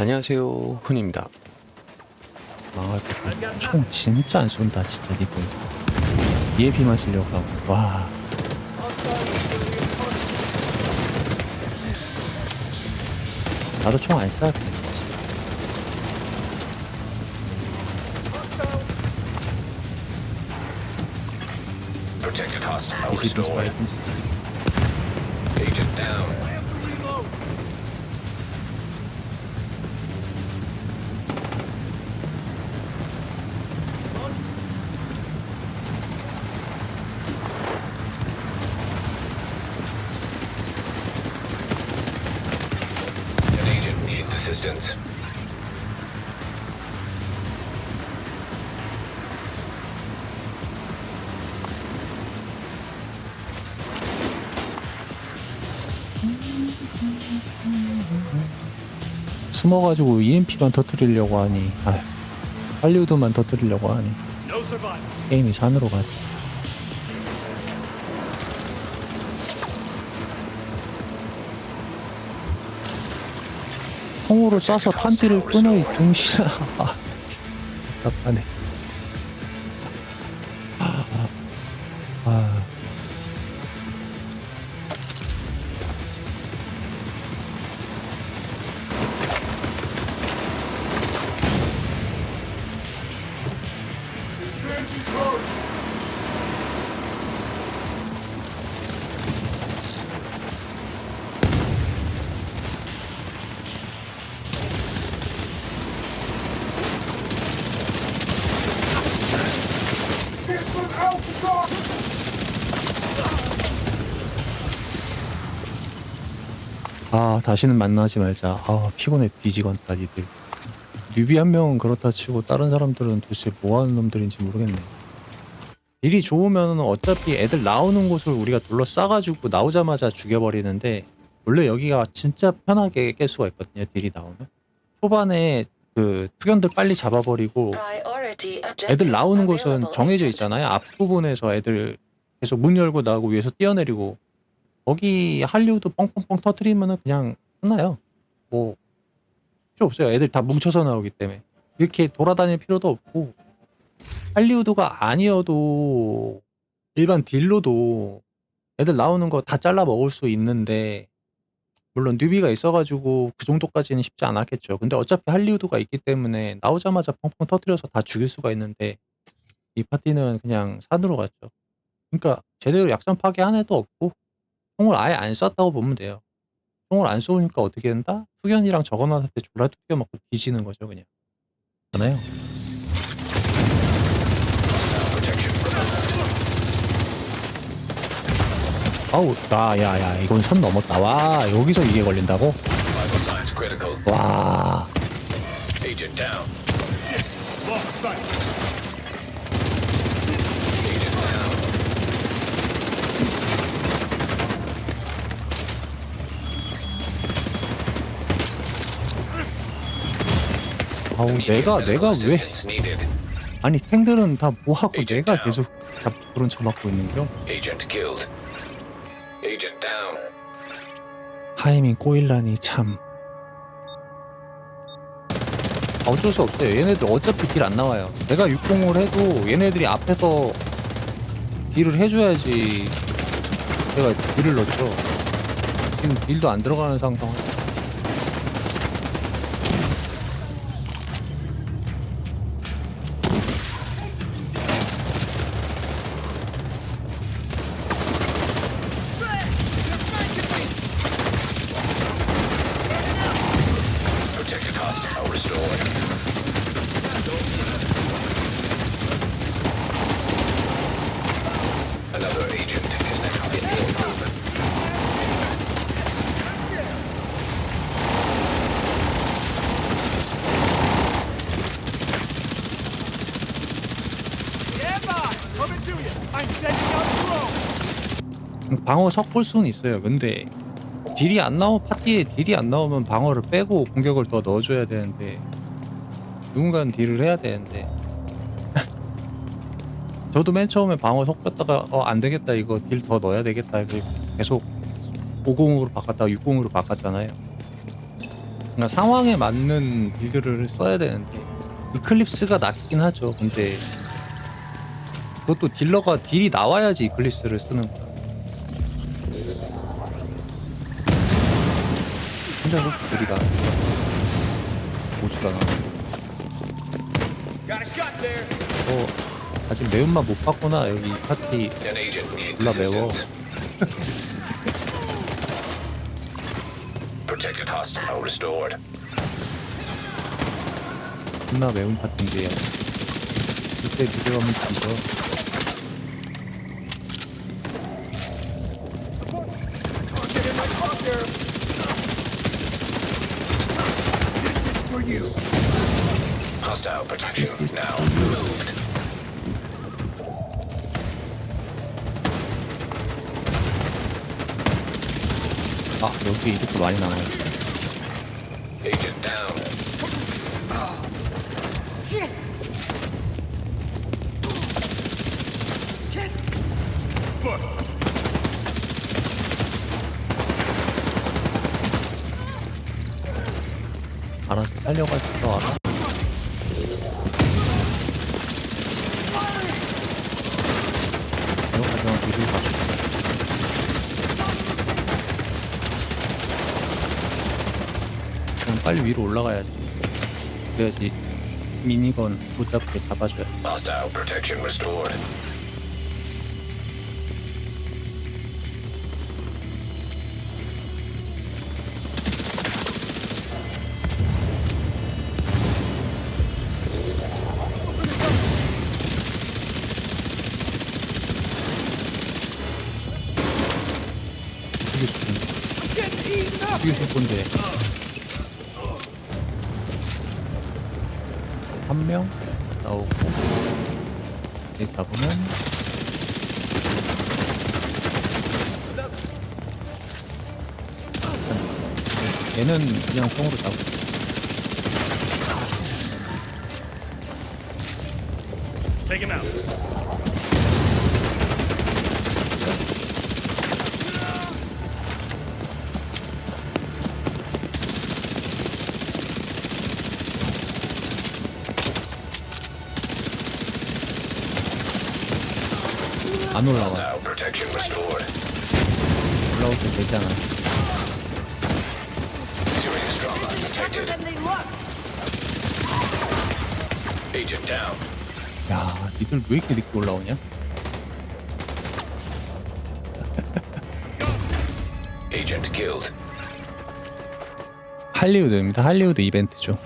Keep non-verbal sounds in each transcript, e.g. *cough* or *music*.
안녕하세요 훈입니다 망할 거. 총 진짜 안 쏜다 진짜 니들. EAP만 쓰려고 하고. 와. 나도 총 안 쏴야 돼. 이집은. 스파이든지. Agent down. An agent assistance. 숨어가지고 EMP만 터뜨리려고 하니. 아휴. 할리우드만 터뜨리려고 하니. 게임이 산으로 가지. 통으로 쏴서 탄띠를 끊어 이 등신아. *laughs* 아, 답답하네. 다시는 만나지 말자. 아 피곤해. 뒤지건다 니들. 뉴비 한 명은 그렇다 치고 다른 사람들은 도대체 뭐하는 놈들인지 모르겠네. 딜이 좋으면 어차피 애들 나오는 곳을 우리가 둘러싸가지고 나오자마자 죽여버리는데 원래 여기가 진짜 편하게 깰 수가 있거든요 딜이 나오면. 초반에 그 투견들 빨리 잡아버리고 애들 나오는 곳은 정해져 있잖아요. 앞부분에서 애들 계속 문 열고 나오고 위에서 뛰어내리고 거기 할리우드 뻥뻥뻥 터트리면은 그냥 끝나요. 뭐 필요 없어요. 애들 다 뭉쳐서 나오기 때문에 이렇게 돌아다닐 필요도 없고 할리우드가 아니어도 일반 딜로도 애들 나오는 거 다 잘라 먹을 수 있는데 물론 뉴비가 있어가지고 그 정도까지는 쉽지 않았겠죠. 근데 어차피 할리우드가 있기 때문에 나오자마자 펑펑 터트려서 다 죽일 수가 있는데 이 파티는 그냥 산으로 갔죠. 그러니까 제대로 약점 파괴 한 애도 없고 총을 아예 안 쐈다고 보면 돼요. 총을 안 쏘니까 어떻게 된다? 후견이랑 저거나한테 졸라 뜯겨 먹고 뒤지는 거죠, 그냥. 그잖아요. 아우, 나, 야, 야, 이건 선 넘었다. 와, 여기서 이게 걸린다고? 와, down. 아우, 내가, Medical 내가 왜. 아니, 탱들은 다 뭐하고 내가. 계속 잡부른 쳐맞고 있는겨? Agent killed. Agent down. 타이밍 꼬일라니 참. 어쩔 수 없어요. 얘네들 어차피 딜 안 나와요. 내가 60을 해도 얘네들이 앞에서 딜을 해줘야지 제가 딜을 넣죠. 지금 딜도 안 들어가는 상황. Protected hostile restored. Another agent is now in your group. 방어 섞을 수는 있어요. 근데 딜이 안 나오 파티에 딜이 안 나오면 방어를 빼고 공격을 더 넣어줘야 되는데 누군가는 딜을 해야 되는데 *laughs* 저도 맨 처음에 방어 섞었다가 어 안 되겠다 이거 딜 더 넣어야 되겠다 계속 50으로 바꿨다가 60으로 바꿨잖아요. 그러니까 상황에 맞는 빌드를 써야 되는데 이클립스가 낫긴 하죠. 근데 그것도 딜러가 딜이 나와야지 이클립스를 쓰는 거야. 혼자서 딜이가 오지가 않아. 어, 아직 매운맛 못 봤구나 여기 파티 몰라, 매워. assistance. *laughs* Protected hostile restored. 존나 매운 파티인데요. 그때 비교하면 뒤져. Hostile protection now removed. 아 여기 이렇게 많이 남아요. Agent down. 알아서 살려가지고 알아. 이거 가져가 뒤를 가. 그럼 빨리 위로 올라가야지. 그래야지 미니건 못 잡게 잡아줘야 돼. Hostile protection restored. 건데. 얘는 그냥 콩으로 잡고 Take him out. 안 올라와 Hostile protection restored. 올라올 때 되잖아 detected. Agent down. 야 니들 왜 이렇게 늦게 올라오냐 Agent killed. 할리우드입니다 할리우드 이벤트죠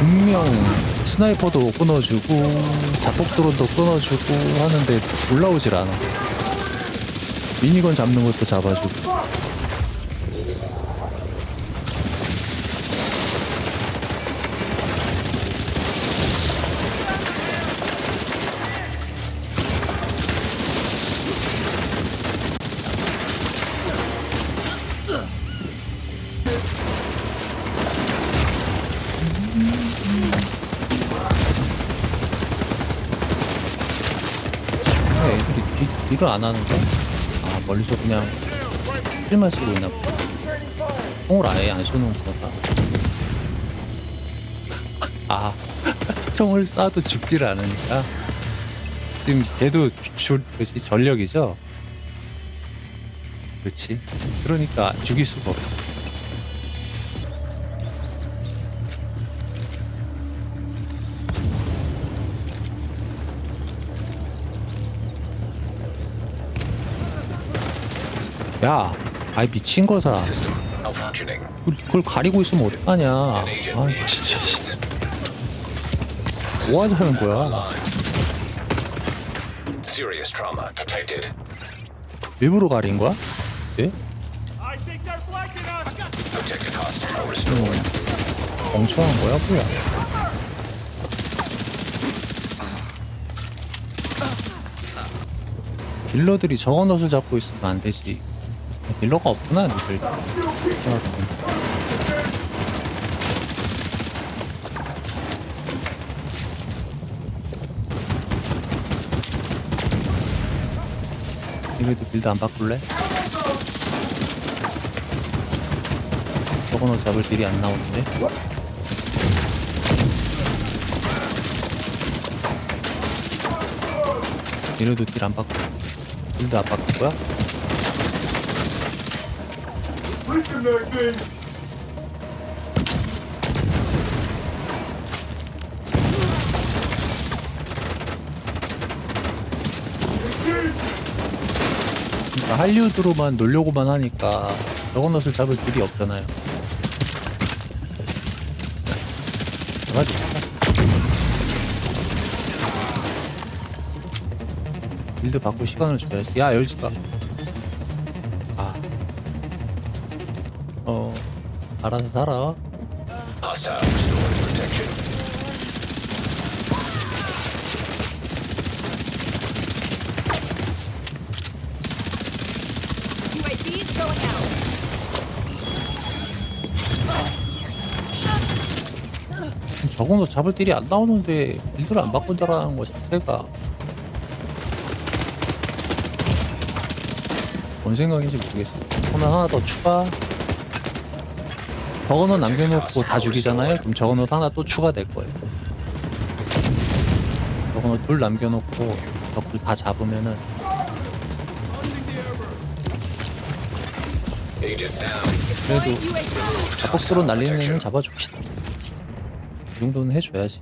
분명 스나이퍼도 끊어주고 자폭 드론도 끊어주고 하는데 올라오질 않아. 미니건 잡는 것도 잡아주고 뒤를 안 하는데? 아 멀리서 그냥 실만 쓰고 있나 보다. 총을 아예 안 쏘는 거다. 아 *laughs* 총을 쏴도 죽질 않으니까. 지금 걔도 줄 전력이죠? 그렇지. 그러니까 죽일 수가 없지 야 아이 미친 거사. 그걸 가리고 있으면 어떡하냐 아 진짜. 뭐 하자는 거야. 일부러 가린 거야? 예? Restored. 멍청한 거야 뭐야 딜러들이 저건 옷을 잡고 있으면 안 되지 딜러가 없구나 니들 이래도 빌드 안 바꿀래? 저거는 잡을 딜이 안 나오는데 이래도 딜 안 바꿀 빌드 안 바꿀 거야? 그러니까 할리우드로만 놀려고만 하니까 저건 옷을 잡을 딜이 없잖아요. 가지고 빌드 받고 시간을 줘야지. 야 열지 마. 알아서 살아. Protection. UAV's going out. 저건 옷 잡을 딜이 안 나오는데 빌드를 안 바꾼다라는 거 자체가 뭔 생각인지 모르겠어. 하나 하나 더 추가. 저거는 남겨놓고 다 죽이잖아요. 그럼 저거는 하나 또 추가될 거예요. 저거는 둘 남겨놓고 저둘 다 잡으면은. 그래도. 자폭스로 날리는 애는 잡아줍시다. 이 정도는 해줘야지.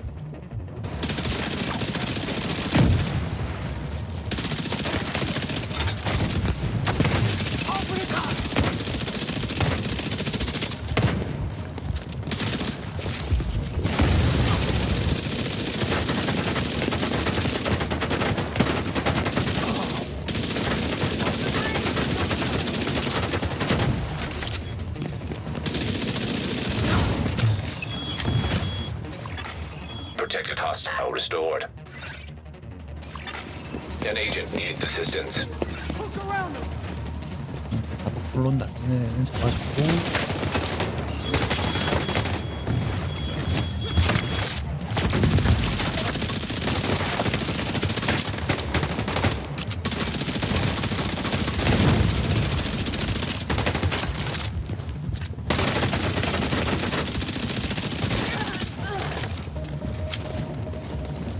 protected hostile restored. An agent needs assistance. Look around him.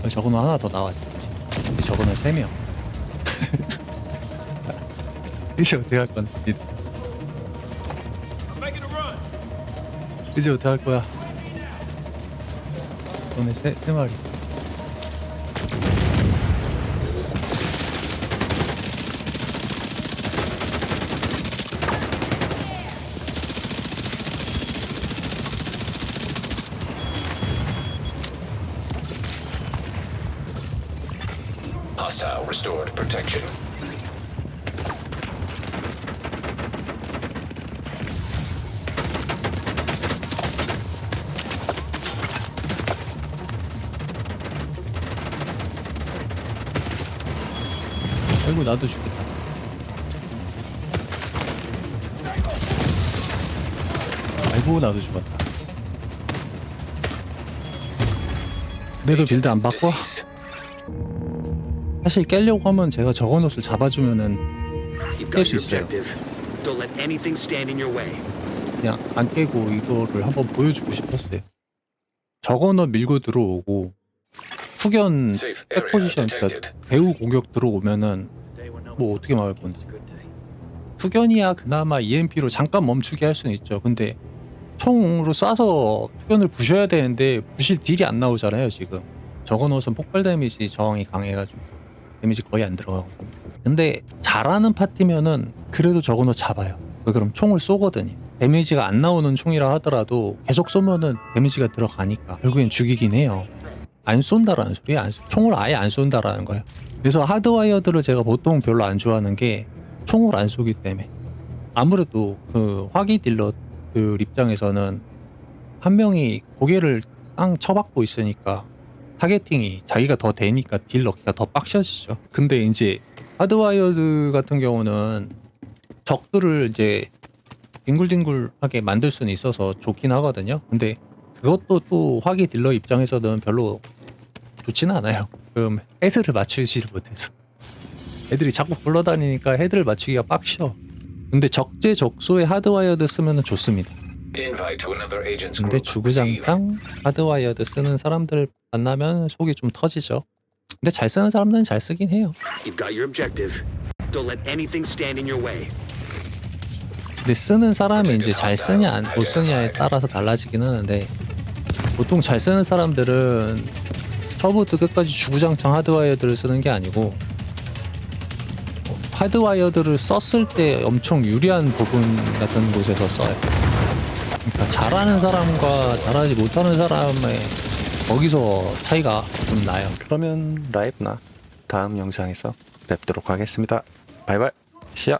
저거는 하나 더. 근데 저거는 세 명. *laughs* 이제 어떻게 할 건데? 이제 어떻게 할 거야? 저거는 세, 세 마리. Hostile restored protection. 아이고 나도 죽겠다. 아이고 나도 죽었다. 그래도 빌드 안 바꿔? 사실 깨려고 하면 제가 저건 옷을 잡아주면은 깰 수 있어요. objective. Don't let anything stand in your way. 그냥 안 깨고 이거를 한번 보여주고 싶었어요. 저건 옷 밀고 들어오고 후견 백 포지션 그러니까. 배우 공격 들어오면은 뭐 어떻게 막을 건지 후견이야 그나마 EMP로 잠깐 멈추게 할 수는 있죠. 근데 총으로 쏴서 후견을 부셔야 되는데 부실 딜이 안 나오잖아요 지금. 저건 옷은 폭발 데미지 저항이 강해가지고 데미지 거의 안 들어가고. 근데 잘하는 파티면은 그래도 옷 잡아요. 왜 그럼 총을 쏘거든요. 데미지가 안 나오는 총이라 하더라도 계속 쏘면은 데미지가 들어가니까 결국엔 죽이긴 해요. 안 쏜다라는 소리야. 안 쏘- 총을 아예 안 쏜다라는 거예요. 그래서 하드와이어드를 제가 보통 별로 안 좋아하는 게 총을 안 쏘기 때문에 아무래도 그 화기 딜러들 입장에서는 한 명이 고개를 땅 쳐박고 있으니까 타겟팅이 자기가 더 되니까 딜 넣기가 더 빡셔지죠. 근데 이제 하드와이어드 같은 경우는 적들을 이제 뒹굴뒹굴하게 만들 수는 있어서 좋긴 하거든요. 근데 그것도 또 화기 딜러 입장에서는 별로 좋지는 않아요. 그럼 헤드를 맞추지를 못해서 애들이 자꾸 굴러다니니까 헤드를 맞추기가 빡셔. 근데 적재적소에 하드와이어드 쓰면 좋습니다. 근데. 주구장창 하드와이어드 쓰는 사람들 만나면 속이 좀 터지죠. 근데 잘 쓰는 사람들은 잘 쓰긴 해요. You've got your objective. Don't let anything stand in your way. 근데 쓰는 사람이 이제 잘 쓰냐 안- 못 쓰냐에 따라서 달라지긴 하는데 보통 잘 쓰는 사람들은 처음부터 끝까지 주구장창 하드와이어드를 쓰는 게 아니고 어, 하드와이어드를 썼을 때 엄청 유리한 부분 같은 곳에서 써요. 그러니까 잘하는 사람과 잘하지 못하는 사람의 거기서 차이가 좀 나요. 그러면 라이브나 다음 영상에서 뵙도록 하겠습니다. 바이바이. 시야.